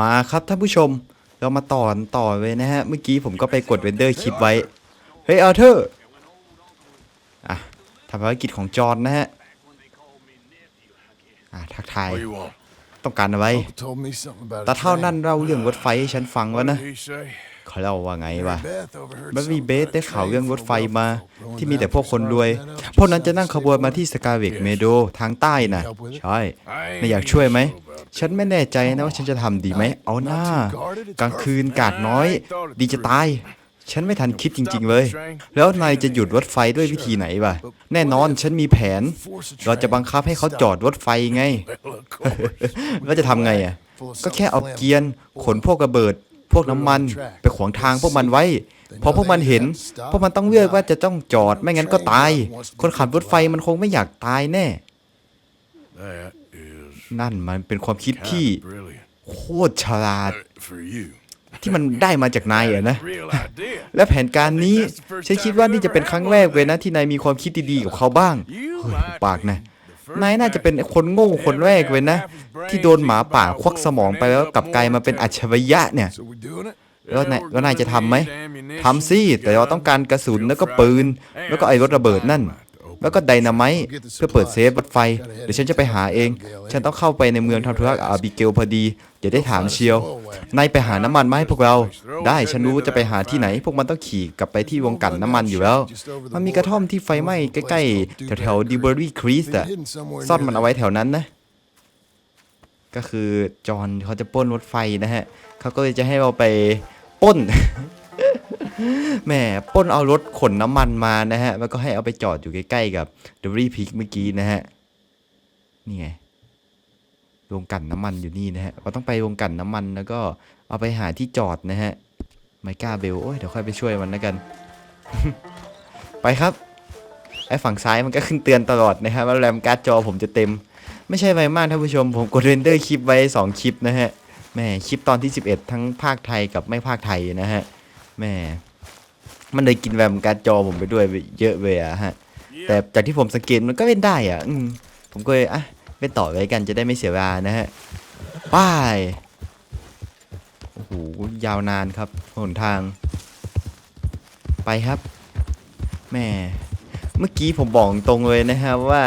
มาครับท่านผู้ชม เรามาต่อต่อเลยนะฮะ เมื่อกี้ผมก็ไปกดเวนเดอร์คลิปไว้ เฮ้ยอาเธอร์อะทำภารกิจของจอห์นนะฮะ อะทักทาย What do you want? ต้องการอะไร Uncle told me something about a แต่เท่า train. นั้นเราเรื่องรถไฟให้ฉันฟัง What แล้วนะ did he say? เขาเล่าว่าไงวะ Beth overheard มันมี something เบส about ได้ a ข่าว train เรื่องรถ full ไฟ of มา buffalo going ที่มีแต่ down พวกคนรวย from Scarlet Meadow พวกนั้นจะนั่ง just ขบวนมา outside ที่สกาเวก Yes. เมโดทางใต้น่ะ Help with it? ใช่ I ไม่อยาก ain't ช่วยไหม sure about that. ฉันไม่แน่ใจนะว่าฉันจะทำดีไหม เอาหน้า กลางคืนกาดน้อย ดีจะตาย ฉันไม่ทันคิดจริง ๆ เลย แล้วนายจะหยุดรถไฟด้วยวิธีไหนวะ แน่นอนฉันมีแผน เราจะบังคับให้เขาจอดรถไฟไง Well, of course. แล้วจะทำไงอะ Full of ก็แค่เอา something เกียร์ขนพวกระเบิด พวกน้ำมันไปขวางทางพวกมันไว้ พอพวกมันเห็น พวกมันต้องเลือกว่าจะต้องจอดไม่งั้นก็ตาย คนขับรถไฟมันคงไม่อยากตายแน่ นั่นมันเป็นความคิดที่โคตรฉลาด ที่มันได้มาจากนายอะนะ และแผนการนี้ฉันคิดว่านี่จะเป็นครั้งแรกเลยนะที่นายมีความคิดดีๆกับเขาบ้างปากนะ นายน่าจะเป็นคนโง่คนแรกเลยนะ ที่โดนหมาป่าควักสมองไปแล้วกลับกลายมาเป็นอัจฉริยะเนี่ยแล้วนายแล้วนายจะทำไหมทำสิแต่เราต้องการกระสุนแล้วก็ปืน แล้วก็ไอ้รถระเบิดนั่น แล้วก็ไดนาไมต์เพื่อเปิดเซฟรถไฟเดี๋ยวฉันจะไปหาเอง ฉันต้องเข้าไปในเมืองทำธุระอาบิเกลพอดี เดี๋ยวได้ถามเชียวนายไปหาน้ำมันมาให้พวกเรา ได้ฉันรู้จะไปหาที่ไหน พวกมันต้องขี่กลับไปที่วงกันน้ำมันอยู่แล้ว มันมีกระท่อมที่ไฟไหม้ใกล้ๆแถวๆดิเบอรี่ครีส Been อะ hidden somewhere ซ่อน near มัน there. เอาไว้แถวนั้นนะ ก็คือจอห์นเขาจะปล้นรถไฟนะฮะเขาก็เลยจะให้เราไปปล้นแหมปล้นเอารถขนน้ำมันมานะฮะ แล้วก็ให้เอาไปจอดอยู่ใกล้ๆกับเดบรี่พิกเมื่อกี้นะฮะนี่ไง โรงกลั่นน้ำมันอยู่นี่นะฮะเราต้องไปโรงกลั่นน้ำมันแล้วก็เอาไปหาที่จอดนะฮะไมก้าเบลโอ้ยเดี๋ยวค่อยไปช่วยมันแล้วกัน ไปครับไอ้ฝั่งซ้ายมันก็ขึ้นเตือนตลอดนะครับว่าแรมการ์ดจอผมจะเต็ม ไม่ใช่ไรมากท่านผู้ชมผมกดเรนเดอร์คลิปไว้ 2 คลิปนะฮะแม่คลิปตอนที่ 11 ทั้งภาคไทยกับไม่ภาคไทยนะฮะแม่มันเลยกินแรมการ์ดจอผมไปด้วยเยอะเลยอะฮะแต่จากที่ผมสังเกตมันก็เล่นได้อะอืมผมก็เลยอะ เล่ต่อไว้กันจะได้ไม่เสียเวลานะฮะป้ายโอ้โหยาวนานครับหนทาง ไปครับแม่เมื่อกี้ผมบอกตรงเลยนะครับว่า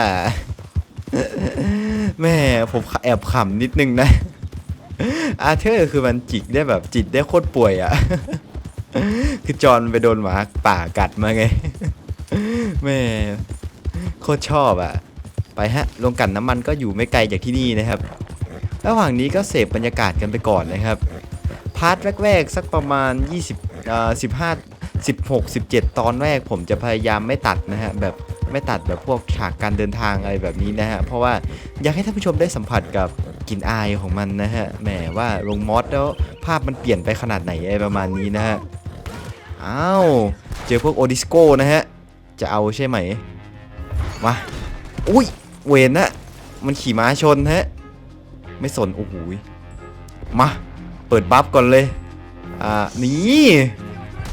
แม่ผมแอบขำนิดนึงนะ อาเธอร์คือมันจิกได้แบบจิตได้โคตรป่วยอะ่ะ คือจอนไปโดนหมาป่ากัดมาไง แม่โคตรชอบอะ่ะ ไปฮะลงกลันน้ำมันก็อยู่ไม่ไกลจากที่นี่นะครับ ระหว่างนี้ก็เสพบรรยากาศกันไปก่อนนะครับ พาร์ทแรกๆสักประมาณ 20เอ่อ15 16 17 ตอนแรกผมจะพยายามไม่ตัดนะฮะแบบไม่ตัดแบบพวกฉากการเดินทางอะไรแบบนี้นะฮะ เพราะว่าอยากให้ท่านผู้ชมได้สัมผัสกับกลิ่นอายของมันนะฮะ แหมว่าลงมอสแล้วภาพมันเปลี่ยนไปขนาดไหนอะไรประมาณนี้นะฮะ อ้าว เจอพวกโอดิสโก้นะฮะ จะเอาใช่ไหม มา อุ้ย เวนนะมันขี่ม้าชนฮะ ไม่สน โอ้โหมา เปิดบัฟก่อนเลย อ่า นี่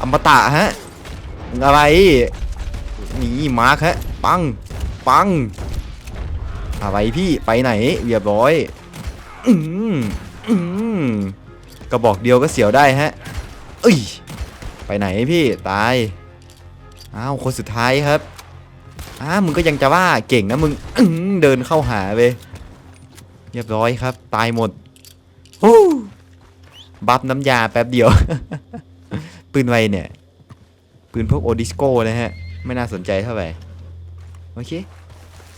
อมตะฮะ อะไร นี่มาร์คฮะ ปัง ปัง อะไรพี่ไปไหนเรียบร้อย อืมอืมกระบอกเดียวก็เสียวได้ฮะ เอ้ย ไปไหนพี่ ตาย อ้าว คนสุดท้ายครับ อ้ามึงก็ยังจะว่าเก่งนะมึงเดินเข้าหาไปเรียบร้อยครับ ตายหมดโอ้บัฟน้ำยาแป๊บเดียว ปืนไวเนี่ย ปืนพวกโอดิสโก้นะฮะ ไม่น่าสนใจเท่าไหร่ โอเค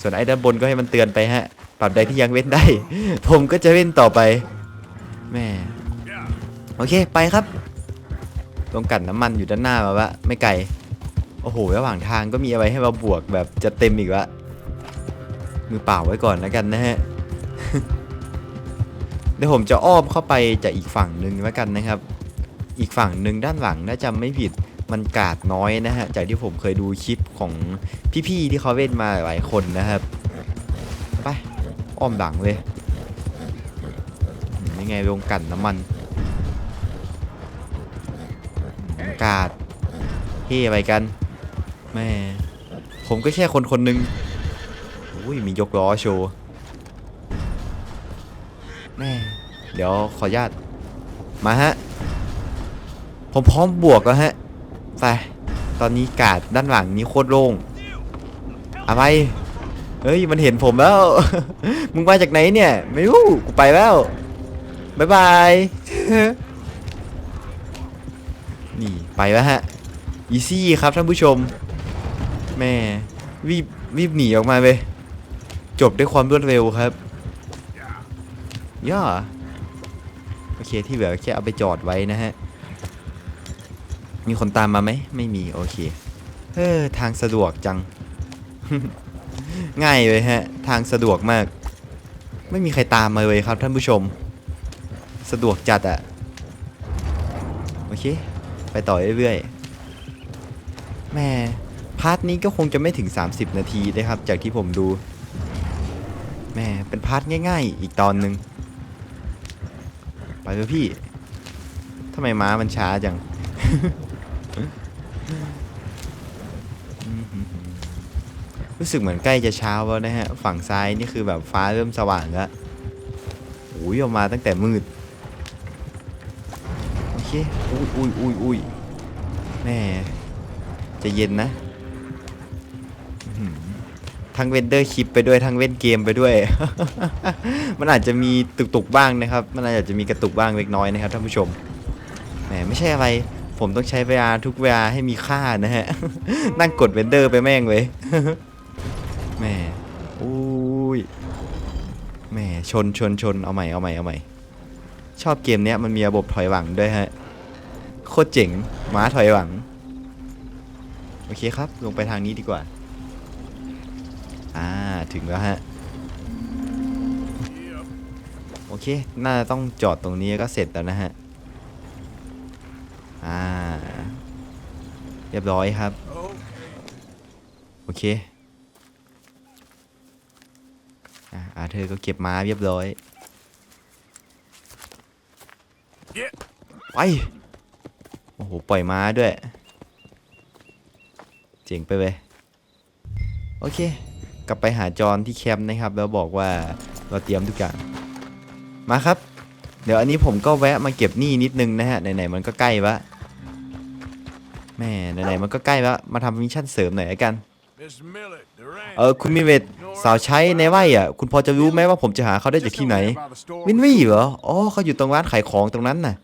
ส่วนไอ้ด้านบนก็ให้มันเตือนไปฮะ ปรับใดที่ยังเว้นได้ ผมก็จะเว้นต่อไป แม่ โอเค ไปครับ ตรงกันน้ำมันอยู่ด้านหน้ามาวะ ไม่ไกล โอ้โห ระหว่างทางก็มีอะไรให้มาบวกแบบจะเต็มอีกวะมือเปล่าไว้ก่อนแล้วกันนะฮะ เดี๋ยวผมจะอ้อมเข้าไปจากอีกฝั่งหนึ่งแล้วกันนะครับ อีกฝั่งหนึ่งด้านหลังถ้าจำไม่ผิดมันกาดน้อยนะฮะ จากที่ผมเคยดูคลิปของพี่ๆที่เขาเล่นมาหลายคนนะครับ ไป อ้อมหลังเลยอืมนี่ไงวงกันน้ำมัน กาดเฮ่ไปกัน แม่ผมก็แค่คนคนหนึ่งอุ้ยมียกล้อโชว์แม่เดี๋ยวขออนุญาตมาฮะ ผมพร้อมบวกแล้วฮะ ไป ตอนนี้กาดด้านหลังนี้โคตรโล่งอะไรเฮ้ย มันเห็นผมแล้ว มึงมาจากไหนเนี่ย ไม่รู้ กูไปแล้วบายบาย นี่ ไปแล้วฮะ อีซี่ครับท่านผู้ชม แม่รีบรีบหนีออกมาเลยจบด้วยความรวดเร็วครับย่าโอเคที่เหลือแค่เอาไปจอดไว้นะฮะ มีคนตามมาไหมไม่มีโอเคเออทางสะดวกจัง ง่ายเลยฮะ ทางสะดวกมาก ไม่มีใครตามมาเลยครับท่านผู้ชม สะดวกจัดอะโอเค ไปต่อเรื่อยๆแม่ พาร์ทนี้ก็คงจะไม่ถึง 30 นาทีนะครับ จากที่ผมดูแม่เป็นพาร์ทง่าย ๆ อีกตอนหนึ่งไปเถอะพี่ทำไมม้ามันช้าจังรู้สึกเหมือนใกล้จะเช้าแล้วนะฮะ ฝั่งซ้ายนี่คือแบบฟ้าเริ่มสว่างแล้วโอ้ยออกมาตั้งแต่มืด โอเค อุ้ยอุ้ยอุ้ยอุ้ยแม่จะเย็นนะ ทั้งเวนเดอร์คลิปไปด้วยทั้งเล่นเกมไปด้วย มันอาจจะมีตุกตุกบ้างนะครับ มันอาจจะมีกระตุกบ้างเล็กน้อยนะครับท่านผู้ชมแหมไม่ใช่อะไร ผมต้องใช้เวลาทุกเวลาให้มีค่านะฮะ นั่งกดเวนเดอร์ไปแม่งเลยแหม่อุ้ยแหม่ชนชนชนเอาใหม่เอาใหม่เอาใหม่ชอบเกมเนี้ยมันมีระบบถอยหลังด้วยฮะ โคตรเจ๋งม้าถอยหลัง โอเคครับ ลงไปทางนี้ดีกว่า อ่าถึงแล้วฮะ โอเค น่าจะต้องจอดตรงนี้ก็เสร็จแล้วนะฮะ อ่า เรียบร้อยครับ โอเค อ่าเธอก็เก็บม้าเรียบร้อย Yeah. ไป โอ้โห ปล่อยม้าด้วย เจ๋งไปเลยโอเค กลับไปหาจอนที่แคมป์นะครับ แล้วบอกว่าเราเตรียมทุกอย่างมาครับ เดี๋ยวอันนี้ผมก็แวะมาเก็บหนี้นิดนึงนะฮะไหนๆมันก็ใกล้ละแม่ไหนๆมันก็ใกล้ละมาทำมิชชั่นเสริมหน่อยละกัน Miss Millett, Durant. เออคุณมิเวตสาวใช้ในไร่อะ คุณพอจะรู้ไหมว่าผมจะหาเขาได้จากที่ไหน วินวี่เหรออ๋อเขาอยู่ตรงร้านขายของตรงนั้นน่ะ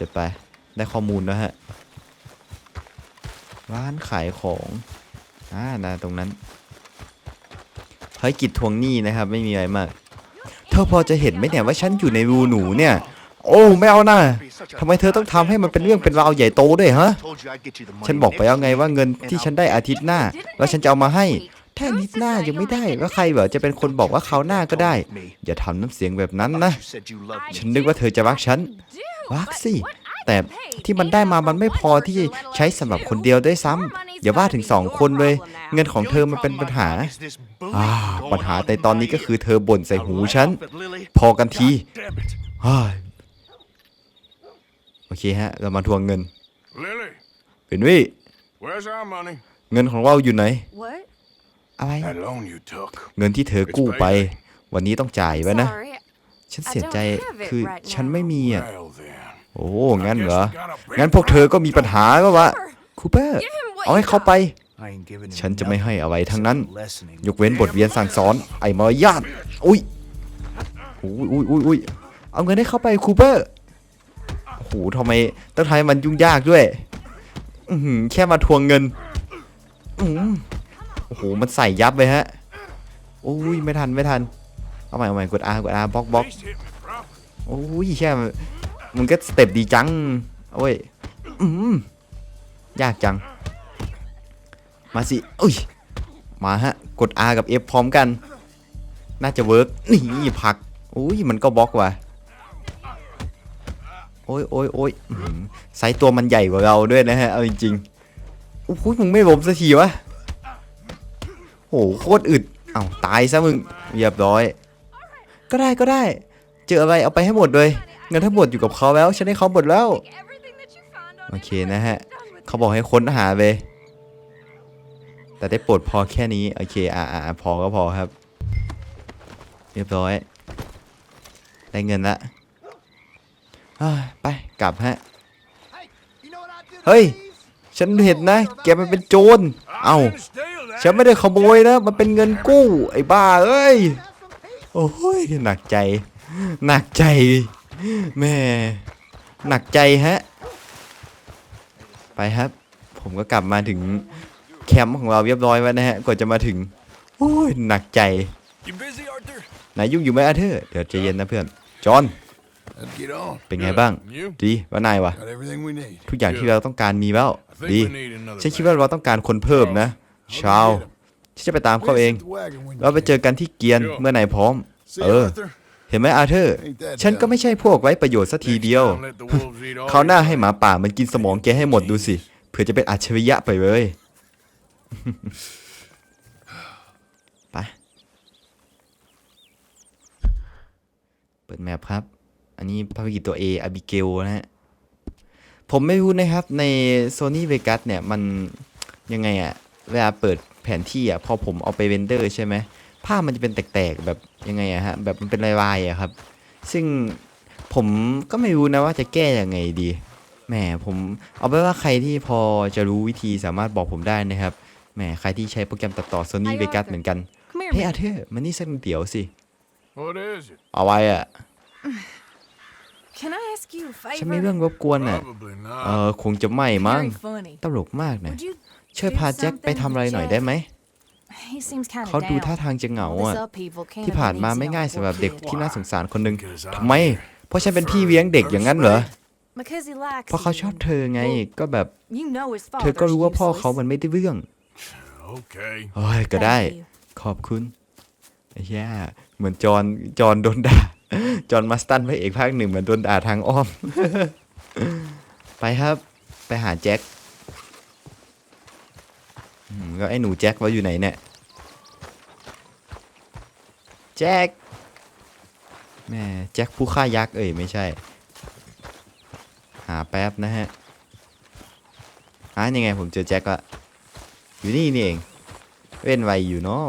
จะไปได้ข้อมูลแล้วฮะร้านขายของอ่านะตรงนั้น ภารกิจทวงหนี้นะครับ ไม่มีอะไรมาก เธอพอจะเห็นไหมเนี่ยว่าฉันอยู่ในรูหนูเนี่ย โอ้ไม่เอานะทำไมเธอต้องทำให้มันเป็นเรื่องเป็นราวใหญ่โตด้วยฮะ ฉันบอกไปแล้วไงว่าเงินที่ฉันได้อาทิตย์หน้า แล้วฉันจะเอามาให้ถ้าอาทิตย์หน้ายังไม่ได้แล้วใครเหรอจะเป็นคนบอกว่าเขาวหน้าก็ได้ อย่าทำน้ำเสียงแบบนั้นนะ ฉันนึกว่าเธอจะรักฉันรักสิ แต่ที่มันได้มามันไม่พอที่จะใช้สำหรับคนเดียวด้วยซ้ำอย่าว่าถึงสองคนเลย เงินของเธอมันเป็นปัญหาอ่าปัญหาในตอนนี้ก็คือเธอบ่นใส่หูฉัน พอกันที Damn it. เฮ้ยโอเคฮะ เรามาทวงเงิน Lily, เป็นวิ where's our money? เงินของเราอยู่ไหน What? อะไร That loan you took. เงินที่เธอกู้ไป วันนี้ต้องจ่ายไว้นะ Sorry. ฉันเสียใจ คือฉันไม่มีอะ Well then. โอ้งั้นเหรอ งั้นพวกเธอก็มีปัญหาก็วะคูเปอร์ Give him what เอาให้ you เขาไป got. ฉันจะไม่ให้อะไรทั้งนั้น ยกเว้นบทเรียนสั่งสอน ไอ้มารยาทอุ้ยอุ้ยอุ้ยอุ้ยอุ้ยเอาเงินให้เขาไปคูเปอร์โอ้โหทำไมต้องทำให้มันยุ่งยากด้วยอือหือแค่มาทวงเงินอือโอ้โห มันใส่ยับเลยฮะอุ้ย ไม่ทัน ไม่ทัน เอาใหม่เอาใหม่กด R กด R บล็อกบล็อก Face hit me, bro. โอ้ยแค่ มันก็สเต็ปดีจัง โอ้ยอืมยากจัง มาสิอุ้ย มาฮะ กด R กับ F พร้อมกัน น่าจะเวิร์กนี่ผักอุ้ยมันก็บล็อกว่ะ โอ้ยโอ้ยโอ้ยไซส์ตัวมันใหญ่กว่าเราด้วยนะฮะ เอาจริงๆโอ้ยมึงไม่ล้มสักทีวะโหโคตรอึดเอ้าตายซะมึงเรียบร้อย ก็ได้ก็ได้ เจออะไรเอาไปให้หมดเลย งินทั้งหมดอยู่กับเขาแล้ว ฉันให้เขาหมดแล้ว Everything that you found on โอ it, เค you นะฮะ done with เขาบอกให้ค้นหาไป แต่ได้โปรดพอแค่นี้ โอเคอ่าอ่าพอก็พอครับ เรียบร้อย ได้เงินละเฮ้ยไป กลับฮะ Hey, you know what I did? เฮ้ย ฉันเห็นนะ แกมันเป็นโจร เอ้า didn't steal that. ฉันไม่ได้ขโมยนะ มันเป็นเงินกู้ ไอ้บ้าเอ้ย โอ้ยหนักใจ หนักใจ แม่หนักใจฮะ ไปครับ ผมก็กลับมาถึงแคมป์ของเราเรียบร้อยแล้วนะฮะกว่าจะมาถึงโอ้ยหนักใจ You busy, Arthur? ไหนยุ่งอยู่ไหมอาเธอร์เดี๋ยวใจเย็นนะเพื่อนจอห์น Let's get on. เป็นไงบ้าง You? ดีว่านายวะ Got everything we need. ทุกอย่างที่เราต้องการมีแล้ว I think ดี we need another ฉันคิดว่าเราต้องการคนเพิ่มนะชาวที่จะไปตามเขาเอง Where's the wagon when you เราไปเจอกันที่เกียน Sure. เมื่อนายพร้อม See เออ Arthur? เห็นไหมอาเธอร์ ฉันก็ไม่ใช่พวกไร้ประโยชน์สักทีเดียว เขาหน้าให้หมาป่ามันกินสมองแกให้หมดดูสิ เผื่อจะเป็นอัจฉริยะไปเลย ไป เปิดแมปครับ อันนี้ภารกิจตัว A อ b บิเกลนะฮะ ผมไม่รู้นะครับ ใน Sony Vegas เนี่ย มันยังไงอะเวลาเปิดแผนที่อะพอผมเอาไปเรนเดอร์ใช่ไหม ภาพมันจะเป็นแตกๆแบบยังไงอะฮะแบบมันเป็นลายๆอะครับ ซึ่งผมก็ไม่รู้นะว่าจะแก้ยังไงดีแหมผมเอาไปนว่าใครที่พอจะรู้วิธีสามารถบอกผมได้นะครับแหมใครที่ใช้โปรแกรมตัดต่อ Sony Hi, Vegas Arthur. เหมือนกัน Come here. เฮ้ย man. อาเธอร์มันนี่สักเดี๋ยวสิ What is it? เอาไว้อะ Can I ask you a ฉันมี favor? เรื่องรบกวนอะ Probably เอ not. อคงจะไม่มั้ง Very funny. ตลกมากนะ Would you ช่วยพาแจ็คไปทำอะไรหน่อยได้ไหม He seems kind เขา of ดู down. ท่าทางจะเหงา All อะ this upheaval can't ที่ have ผ่าน been มา easy ไม่ on ง่าย poor สำหรับเด็ก kid. ที่น่าสงสารคนหนึ่ง Because ทำไม I'm เพราะฉันเป็นพี่เลี้ยงเด็กอย่างนั้นเหรอ Because he likes เพราะเขาชอบ you. เธอไง ก็แบบ You know his เธอก็รู้ father's ว่าพ่อ useless. เขามันไม่ได้เรื่อง Okay. เฮ้ยก็ได้ Thank you. ขอบคุณไอ้แย่เหมือนจอนจอนโดนด่า จอนมาสตันพระเอกภาคหนึ่งเหมือนโดนด่าทางอ้อม ไปครับ ไปหาแจ็คอืมแล้วไอ้หนูแจ็คว่าอยู่ไหนเนี่ย แจ็คแม่แจ็คผู้ฆ่ายักษ์เอ้ยไม่ใช่ หาแป๊บนะฮะอ่ายังไงผมเจอแจ็คละอยู่นี่นี่เอง เว้นไวอยู่เนาะ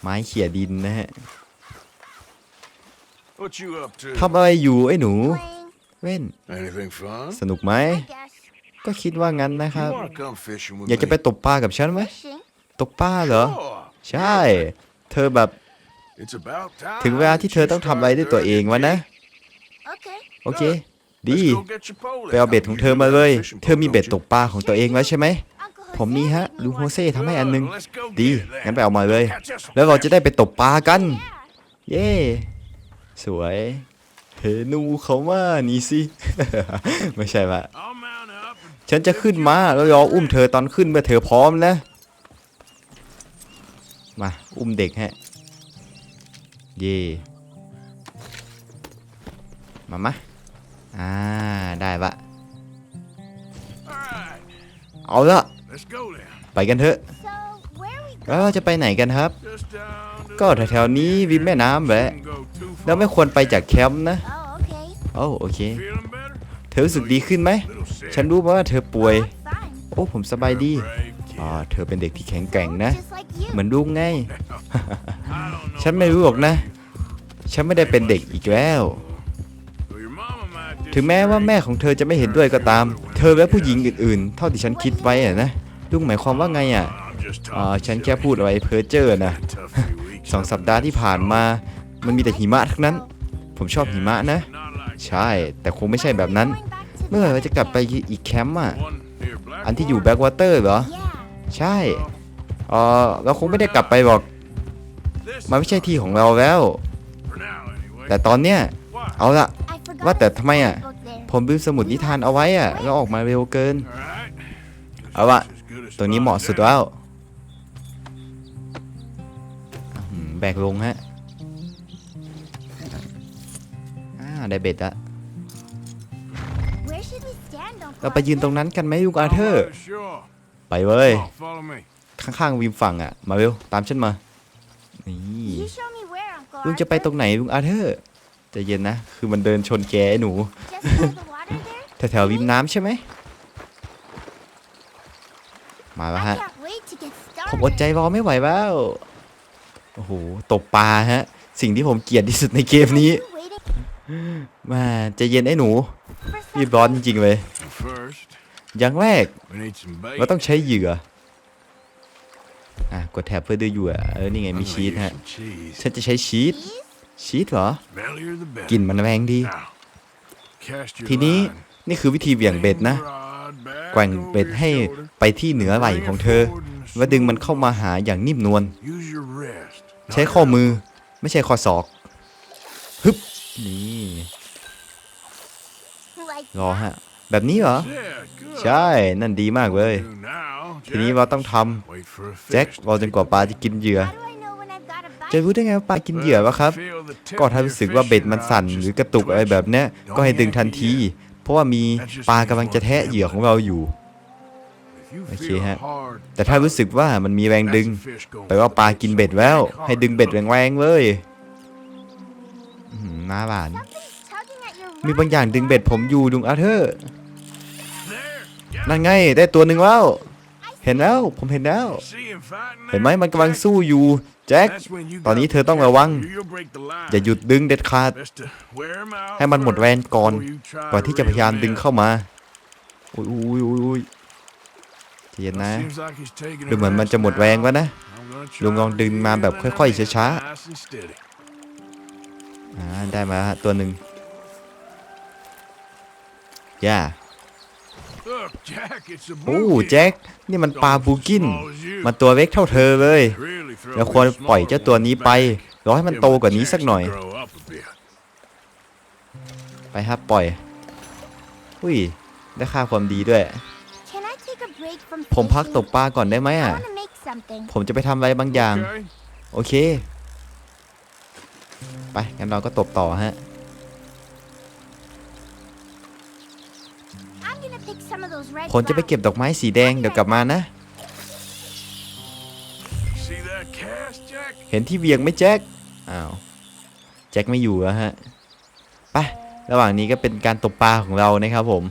ไม้เขี่ยดินนะฮะ What you up to? ทำอะไรอยู่ไอ้หนู Playing, เว้น Anything fun? สนุกไหม I guess. ก็คิดว่างั้นนะค You รับ wanna come fishing with อยากจะไป me? ตกปลากับฉันไหม Fishing. ตกปลาเหรอ Sure. ใช่ เธอแบบ It's about time ถึงเวลาที่เธอต้องทำอะไรด้วยตัวเองวะนะ Okay. โอเค ดี Let's go get your pole ไปเอาเบ็ดของเธอมาเลย เธอมีเบ็ดตกปลาของตัวเองแล้วใช่ไหม Uncle ผมมี Jose ฮะ made me ลุงโฮ one. เซ่ทำให้อันนึง Let's go ดี get it then. งั้นไปเอามาเลย Catch us some แล้วเราจะได้ไปตกปลากัน Yeah. เย้ สวยเฮนูเขามานี่สิ ไม่ใช่ปะ I'll mount up and ฉันจะขึ้นมาแล้วรออุ้มเธอตอนขึ้นเมื่อเธอพร้อมนะ มา อุ้มเด็กฮะ เย่มามาอ่า ได้ปะ Alright, เอาละ let's go then. ไปกันเถอะ So, where we แล้วเราจะไปไหนกันครับ Just down to ก็แถวๆนี้ริมแม่น้ำแหละ Shouldn't go too แล้ว far. ไม่ควรไปจากแคมป์นะ Oh, okay. โอ้โอเค Feeling better? เธอรู้สึกดีขึ้นไหม Little sick. ฉันรู้มาว่าเธอป่วย I'm fine. โอ้ผมสบายดี Brave kid. อ๋อเธอเป็นเด็กที่แข็งแกร่งนะ Just like you. เหมือนลุงไง I don't know ฉันไม่รู้หรอกนะ ฉันไม่ได้เป็นเด็กอีกแล้ว Well, your mama might ถึงแม้ว่าแม่ของเธอจะไม่เห็นด้วยก็ตาม เธอและผู้หญิงอื่นๆ เท่าที่ฉันคิดไว้อะนะลุงหมายความว่าไงอะ I'm just อ่า talking ฉันแค่พูดอะไรเพ้อเจ้อนะ tough few weeks. สองสัปดาห์ที่ผ่านมา มันมีแต่หิมะทั้งนั้น ผมชอบหิมะนะ Not like ใช่ แต่คงไม่ใช่แบบนั้น Going back to เมื่อไหร่เรา the จะกลับไป other อีกแคมป์อะ one near Blackwater. อันที่อยู่แบ็กวอเตอร์เหรอ day. Yeah. ใช่เออเราคงไม่ได้กลับไปหรอก This มันไม่ใช่ที่ของเราแล้ว for now anyway. แต่ตอนเนี้ย Why? เอาละ I forgot ว่าแต่ his ทำไมอะ book there. ผมลืมสมุดนิทานเอาไว้อะแล้วออกมาเร็วเกิน All right. เอาละ As good as ตัวนี้เหมาะสุด spotted แล้วอื้อหือแบกลงฮะอ่าได้เบ็ดละ Where should we stand, Uncle เราไปยืนตรงนั้นกันไหมลุงอาเธอร์ Oh, sure. ไปเว้ย Come on, follow me. ข้างๆวิมฝั่งอะ มาเร็วตามฉันมา นี่ You show me where, Uncle ลุงจะไปตรงไหนลุงอาเธอร์ใจะเย็นนะ คือมันเดินชนแกไอ้หนู Just by the water there? แถวๆริมน้ำใช่ไหม มาแล้ว I ฮะ can't wait to get ผมอดใจ started. รอไม่ไหวแล้ว โอ้โหตกปลาฮะ สิ่งที่ผมเกลียดที่สุดในเกมนี้ Are you waiting? มาใจะเย็นไอ้หนู For รีบร้อนจริงๆเลย First, อย่างแรก we need some bacon. เราต้องใช้เหยื่ออะกดแท็บเพื่อดูเหยื่อเออนี่ไง I'm มี gonna ชีส use ฮะ some cheese. ฉันจะใช้ชีสชีสเหรอ Smellier the better. กลิ่นมันแรงดี Now, cast your ทีนี้ line. นี่คือวิธีเหวี่ยงเบ็ดนะ Rod back แกว่ง over เบ็ด your ให้ shoulder. ไปที่เหนือไหล่ของเธอ แล้วดึงมันเข้ามาหาอย่างนิ่มนวล Use your wrist. ใช้ข้อมือไม่ใช่ข้อศอกฮึบนี่ like รอฮะ แบบนี้เหรอ Yeah, good. ใช่ นั่นดีมากเลย Do now, ทีนี้ Jack. เราต้องท Wait for a ำแจ็ค fish to รอจนกว่าปลาจะกินเหยื่อ How do I know when I've got a bite? จะรู้ได้ไงว่าปลากินเหยื่อวะครับ Feel the tip ก็ of ถ้า your รู้สึกว่าเบ็ดมัน fishing สั่น rod หรือ just กระตุกอะไร twitch. แบบเนี้ยก็ให้ดึงทันที เพราะว่ามีปลากำลังจะแทะเหยื่อของเราอยู่ If you โอเค feel ฮะ hard, แต่ถ้ารู้สึกว่ามันมีแรงดึง that's a fish going แปลว่าปลากินเบ็ดแล้ว for the bait. ให้ดึงเบ็ดแรงๆเลยอื้อหือน้าหลาน Something's tugging at your มี rod. บางอย่างดึงเบ็ดผมอยู่ลุงอาเธอร์ There, นั่นไงได้ตัวหนึ่งแล้ว เห็นแล้วผมเห็นแล้ว เห็นไหมมันกำลังสู้อยู่แจ็คตอนนี้เธอต้องระวัง อย่าหยุดดึงเด็ดขาด ให้มันหมดแรงก่อน ก่อนที่จะพยายามดึงเข้ามาอุ้ยอุ้ยอุ้ยอุ้ยใจเย็นนะดูเหมือนมันจะหมดแรงแล้วนะลุงลองดึงมาแบบค่อยๆช้า nice and steady. อ่าได้มาตัวหนึ่งย่า Look, Jack, it's a โอ้ bluegill. แจ็คนี่มันปลาบูกิน มันตัวเล็กเท่าเธอเลย Really throw เราควร your ปล่อย smaller เจ้าตัวนี้ ones ไป back. รอให้มัน Give โต him a กว่านี้ chance สักหน่อย to grow up a bit. ไปครับปล่อยอุ้ยได้ค่าความดีด้วย Can I take a break from ผมพัก fishing? ตกปลาก่อนได้ไหม I อะ want to make something. ผมจะไปทำอะไรบางอย่าง Okay? โอเค ไปงั้นเราก็ตบต่อฮะ ผมจะไป flowers. เก็บดอกไม้สีแดงเดี๋ยวกลับมานะ See that cast, Jack? เห็นที่เวียงไหมแจ็ค อ้าว แจ็คไม่อยู่แล้วฮะ ไประหว่างนี้ก็เป็นการตบปลาของเรานะครับผม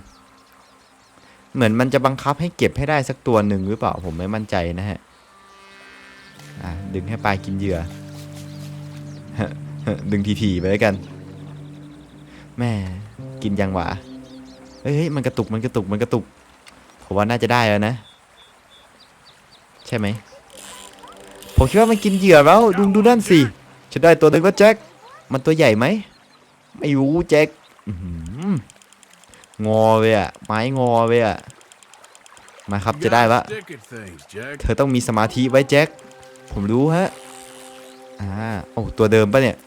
เหมือนมันจะบังคับให้เก็บให้ได้สักตัวหนึ่งหรือเปล่าผมไม่มั่นใจนะฮะ อะดึงให้ปลากินเหยื่อ ดึงทีๆไปแล้วกัน แม่กินยังหวะเฮ้ยเฮ้ยมันกระตุกมันกระตุกมันกระตุก ผมว่าน่าจะได้แล้วนะ ใช่ไหม ผมคิดว่ามันกินเหยื่อแล้วดูดูนั่นสิฉันได้ตัวหนึ่งแล้วแจ็ค มันตัวใหญ่ไหม ไม่รู้แจ็คอื้อหืองอเลยอะไม้งอเลยอะมาครับ You จะได้ gotta ละ stick at things, Jack. เธอต้องมีสมาธิไว้แจ็ค ผมรู้ฮะ อ่า โอ้ตัวเดิมปะเนี่ย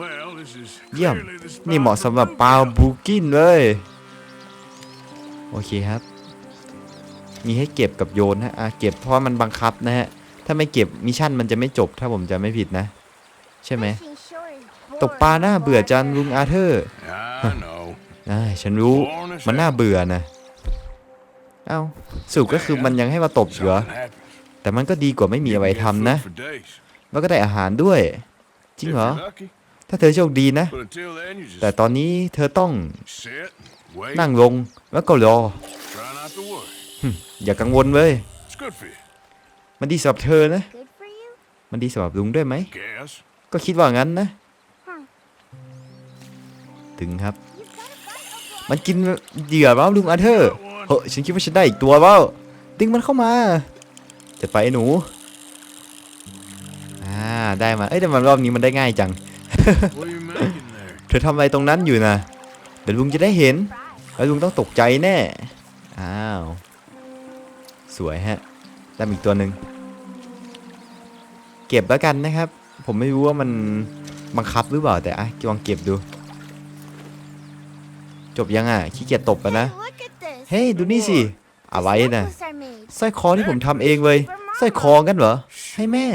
Well, this is เยี่ยม clearly the spot นี่เหมาะ for สำหรับปลา bluegill. บูกินเลย โอเคครับ มีให้เก็บกับโยนฮะอะเก็บเพราะว่ามันบังคับนะฮะ ถ้าไม่เก็บมิชชั่นมันจะไม่จบถ้าผมจะไม่ผิดนะ ใช่ไหม Fishing sure is ตกปลา boring, หน้าเบื่อจัง boring. ลุงอาเธอร์ I know. อ่าฉันรู้มันน่าเบื่อนะ เอ้าสรุปก็คือมันยังให้มาตบอยู่เหรอ Something happens. แต่มันก็ดีกว่าไม่มี You อะไร can get ทำ food นะ for days. แล้วก็ได้อาหารด้วย จริง If เหรอ you're lucky. ถ้าเธอโชคดีนะ But until then, you just แต่ตอนนี้เธอต้อง sit, wait, นั่งลงแล้วก็รอ try not to worry. อย่ากังวลเลย It's good for you. มันดีสำหรับเธอนะ Good for you? มันดีสำหรับลุงด้วยไหม Guess. ก็คิดว่างั้นนะ Huh. ถึงครับ You've got a bite of one. มันกินเหยื่อแล้วลุงอาเธอร์เฮ้ยฉันคิดว่าฉันได้อีกตัวแล้วดึงมันเข้ามา จะไปไอ้หนู อ่า ได้มา เอ้ยแต่มารอบนี้มันได้ง่ายจัง What are you making there? เธอทำอะไรตรงนั้นอยู่นะ เดี๋ยวลุงจะได้เห็น แล้วลุงต้องตกใจแน่ อ้าว สวยฮะได้มาอีกตัวหนึ่ง เก็บแล้วกันนะครับ ผมไม่รู้ว่ามันบังคับหรือเปล่าแต่อะลองเก็บดู จบยังอะขี้เกียจตบไปนะ Hey, look at this. เฮ้ยดูนี่สิ อะไร These นะ necklaces are made. สร้อยคอที่ผมทำเองเลยสร้อยคอกันเหรอ ให้แม่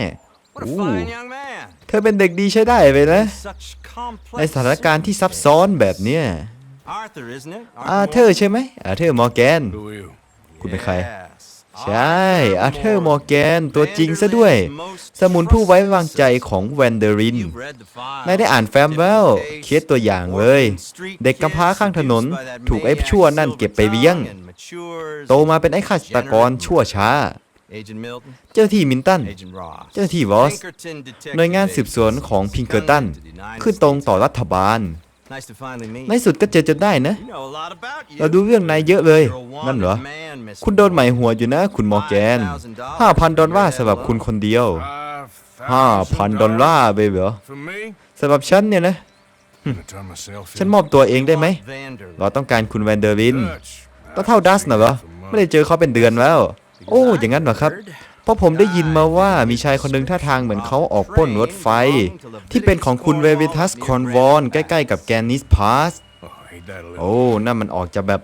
What a Ooh. fine young man. เธอเป็นเด็กดีใช้ได้เลยนะ Such complex. ในสถานการณ์ที่ซับซ้อนแบบเนี้ย Arthur, isn't it? อาเธอร์ใช่ไหมอาเธอร์มอร์แกน Who are you? คุณเป็นใคร Yes. ใช่อาเธอร์มอร์แกนตัวจริงซะด้วย สมุนผู้ไว้วางใจของแวนเดอริน You've read the files. นายได้อ่านแฟ้มแล้วเคสตัวอย่างเลย เด็กกำพร้าข้างถนนถูกไอ้ชั่วนั่นเก็บไปเลี้ยง โตมาเป็นไอ้ฆาตกรชั่วช้า Agent Milton. เจ้าหน้าที่มินตัน Agent Ross. เจ้าหน้าที่วอส Pinkerton Detective หน่วยงานสืบสวนของพิงเกอร์ตัน ขึ้นตรงต่อรัฐบาล Nice to finally meet. ในสุดก็เจอจนได้นะ You know a lot about you. เราดูเรื่องนายเยอะเลย You're a นั่นเหรอ wanted man, Mr. คุณโดนหมายหัวอยู่นะ คุณมอร์แกน5,000ดอลลาร์สำหรับคุณคนเดียว5,000ดอลลาร์เบบีเหรอ For me? สำหรับฉันเนี่ยนะ Gonna turn myself ฉัน in. มอบตัวเองได้ไหม Vander. เราต้องการคุณแวนเดอร์ลิน Dutch. ต้องเท่าดัสน่ะเหรอ ไม่ได้เจอเขาเป็นเดือนแล้ว โอ้ อย่างนั้นเหรอครับ เพราะผมได้ยินมาว่ามีชายคนหนึ่งท่าทางเหมือนเขาออกปล้นรถไฟ ที่เป็นของคุณเววิทัสคอนวอนใกล้ ๆ กับแกนนิสพาสโอ้นั่นมันออกจะแบบ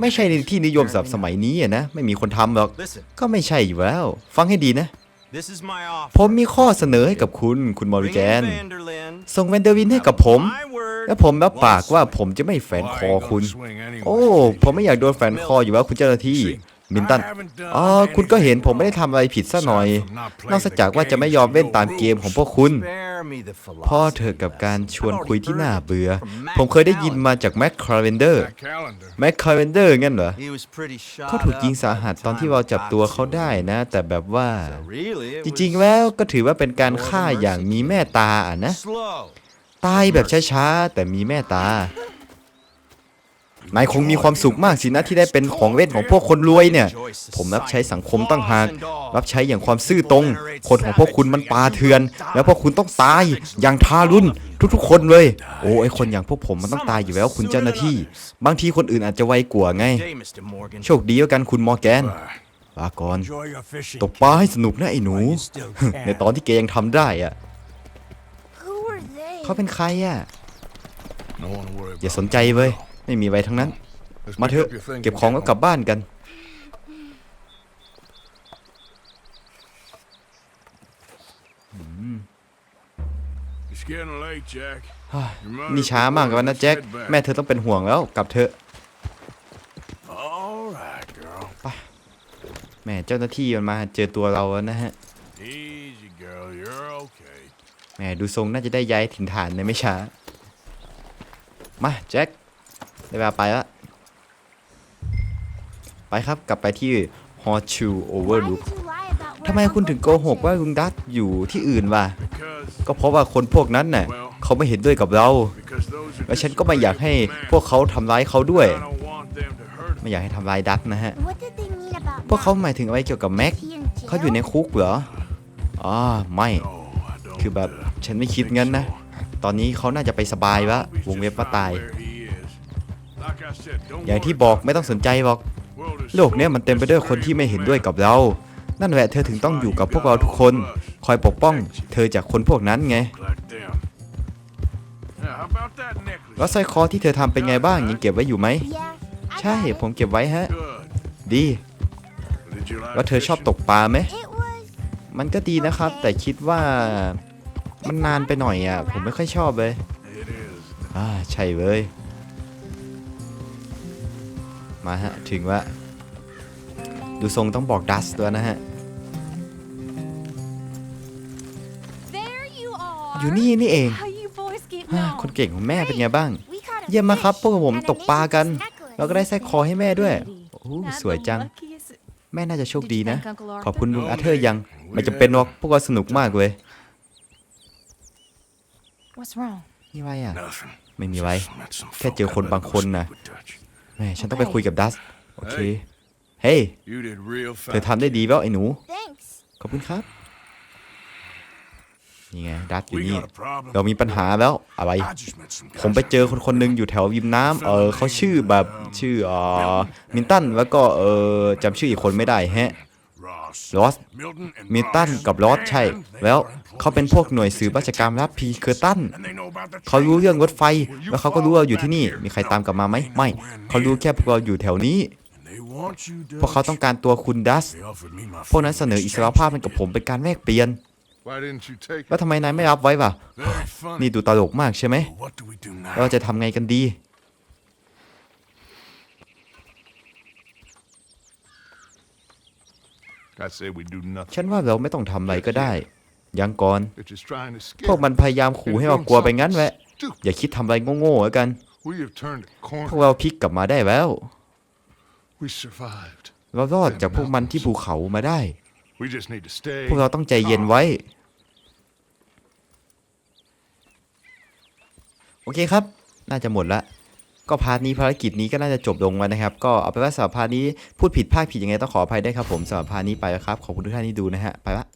ไม่ใช่ในที่นิยมสำหรับสมัยนี้นะ ไม่มีคนทำหรอก ก็ไม่ใช่อยู่แล้ว ฟังให้ดีนะ ผมมีข้อเสนอให้กับคุณคุณมอริแกน ส่งแวนเดอร์วินให้กับผม และผมรับปากว่าผมจะไม่แฝนคอคุณ โอ้ ผมไม่อยากโดนแฝนคออยู่แล้วคุณเจ้าหน้าที่ มินตัน อ๋อ คุณก็เห็นผมไม่ได้ทำอะไรผิดซะหน่อย นอกจากว่าจะไม่ยอมเล่นตามเกมของพวกคุณ Spare me the พ่อ philosophy เธอกับ lesson. การชวน I've คุย already ที่น่า heard เบื่อ from Mac ผมเคยได้ยินมาจากแม็กคาร์เวนเดอร์ That calendar. แม็กคาร์เวนเดอร์งั้นเหรอ He was pretty shot เขาถูกยิง up สาหัส by the ตอนที่ time เรา I จับ got ตัว to เขา him. ได้นะ แต่แบบว่า So really, it จ was ริงๆ แล้วก็ถือว่าเป็นการฆ่าอย่างมีแม่ตาอะนะ slow. ตายแบบช้าๆ แต่มีแม่ตา นายคงมีความสุขมากสินะที่ได้เป็นของเล่นของพวกคนรวยเนี่ย ผมรับใช้สังคมตั้งหาก รับใช้อย่างความซื่อตรง คนของพวกคุณมันปาเถื่อน แล้วพวกคุณต้องตายอย่างทารุณทุกๆ คนเลย โอ้ไอคนอย่างพวกผมมันต้องตายอยู่แล้วคุณเจ้าหน้าที่ บางทีคนอื่นอาจจะไวกว่าไง Day, Mr. Morgan. โชคดีแล้วกันคุณมอร์แกนลาก่อน Enjoy your fishing. ตกปลาให้สนุกนะไอ้หนู while you still ใน can. ตอนที่แกยังทำได้อะ Who are they? เขาเป็นใครอะ No one to worry อย่า about. สนใจเว้ย ไม่มีอะไรทั้งนั้น Let's มา pick เถอะ up your things เก็บ and ของ get แล้วกลับ home. บ้านกัน It's getting late, Jack. นี่ช้ามากแล้วนะแจ็ค แม่เธอต้องเป็นห่วงแล้ว กลับเถอะ All right, girl. แม่เจ้าหน้าที่มันมาเจอตัวเราแล้วนะฮะ Easy, girl. You're okay. แม่ดูทรงน่าจะได้ย้ายถิ่นฐานในไม่ช้า มาแจ็ค ได้เวลาไปละไปครับกลับไปที่ฮอชูโอเวอ Why ร์ลุ did you lie about where ทำไมคุณถึงโกหก Uncle ว่า Dutch is? ลุงดัตอยู่ที่อื่นวะ Because ก็เพราะว่าคนพวกนั้นน่ะเขาไม่เห็นด้วยกับเรา because those are แล้วฉันก็ไม่อยากให้พวกเขาทำร้ายเขาด้วย I don't want them to hurt ไม่อยากให้ทำร้ายดัตนะฮะ What did they mean about พวกเขา that? หมายถึงอะไรเกี่ยวกับแม็ก Is he in เขาอยู่ใน jail? คุกเหรออ๋อไม่ No, I don't. คือแบบ uh, ฉันไม่คิดงั้นนะ ตอนนี้เขาน่าจะไปสบายละ we วงเล็บ just ว่า found ตาย อย่างที่บอกไม่ต้องสนใจหรอก โลกนี้มันเต็มไปด้วยคนที่ไม่เห็นด้วยกับเรา นั่นแหละเธอถึงต้องอยู่กับพวกเราทุกคน คอยปกป้อง เธอจากคนพวกนั้นไง แล้วสร้อยคอที่เธอทำเป็นไงบ้างยังเก็บไว้อยู่ไหม ใช่ ผมเก็บไว้ฮะ ดี แล้วเธอชอบตกปลาไหม มันก็ดีนะครับ แต่คิดว่ามันนานไปหน่อยอะ ผมไม่ค่อยชอบเลย อ่า ใช่เลย มาฮะ ถึงว่า ดูทรงต้องบอกดัสตัวนะฮะ There you are. อยู่นี่นี่เอง How you boys get ฮ่า on? คนเก่งของแม่เป็นไงบ้าง we caught a เยี่ยมมากครับ fish พวกผม and an ตกปลากัน ancient necklace. แล้วก็ได้สร้อยคอให้แม่ด้วย Pretty. โอ้ Not สวย the จัง luckiest. แม่น่าจะโชค Did ดี you นะ thank Uncle Arthur? ขอบคุณลุงอาเธอร์ยัง ไม่จำเป็นหรอกพวกเราสนุกมากเลย What's wrong? นี่ไรอะ Nothing. ไม่มีไร Just met some แค่ folk เจอคน I บาง better คน go นะ speak with Dutch. แม่ฉันต้องไปคุยกับดัส โอเค เฮ้ยเฮ้ย You did real เธอ fast. ทำได้ดีแล้วไอ้หนู Thanks. ขอบคุณครับ นี่ไง ดัสอยู่ We นี่ got a problem. เรามีปัญหาแล้ว อะไร I just met some ผมไปเจอคนคนหนึ่งอยู่แถวริมน้ำเออเขาชื่อแบบชื่อเอ่อมินตัน แล้วก็เออจำชื่ออีกคนไม่ได้แฮะ Ross. ลอสมินตันกับลอสใช่ แล้วเขาเป็นพวกหน่วยสืบราชการรับพีเคอร์ตันเขารู้เรื่องรถไฟ แล้วเขาก็รู้ว่าเราอยู่ที่นี่ มีใครตามกลับมาไหมไม่ เขารู้แค่พวกเราอยู่แถวนี้ พวกเขาต้องการตัวคุณดัส พวกนั้นเสนออิสรภาพให้กับผมเป็นการแลกเปลี่ยน แล้วทำไมนายไม่รับไว้วะนี่ดูตลกมากใช่ไหมเราจะทำไงกันดี ฉันว่าเราไม่ต้องทำอะไรก็ได้ ยังก่อน They're just trying to scare พวกมันพยายามขู่ให้เรากลัวไปงั้นแหละ Stupid. อย่าคิดทำอะไรโง่ๆแล้วกัน We have turned a พวก corner. เราพลิกกลับมาได้แล้ว We survived. เรารอดจากพวกมันที่ภูเขามาได้ We just need to stay. พวกเราต้องใจเย็นไว้ โอเคครับ น่าจะหมดละ ก็พาร์ทนี้ภารกิจนี้ก็น่าจะจบลงแล้วนะครับ ก็เอาไปว่าสำหรับพาร์ทนี้พูดผิดพลาดผิดยังไงต้องขออภัยด้วยครับผมสำหรับพาร์ทนี้ไปแล้วครับขอบคุณทุกท่านที่ดูนะฮะไปละ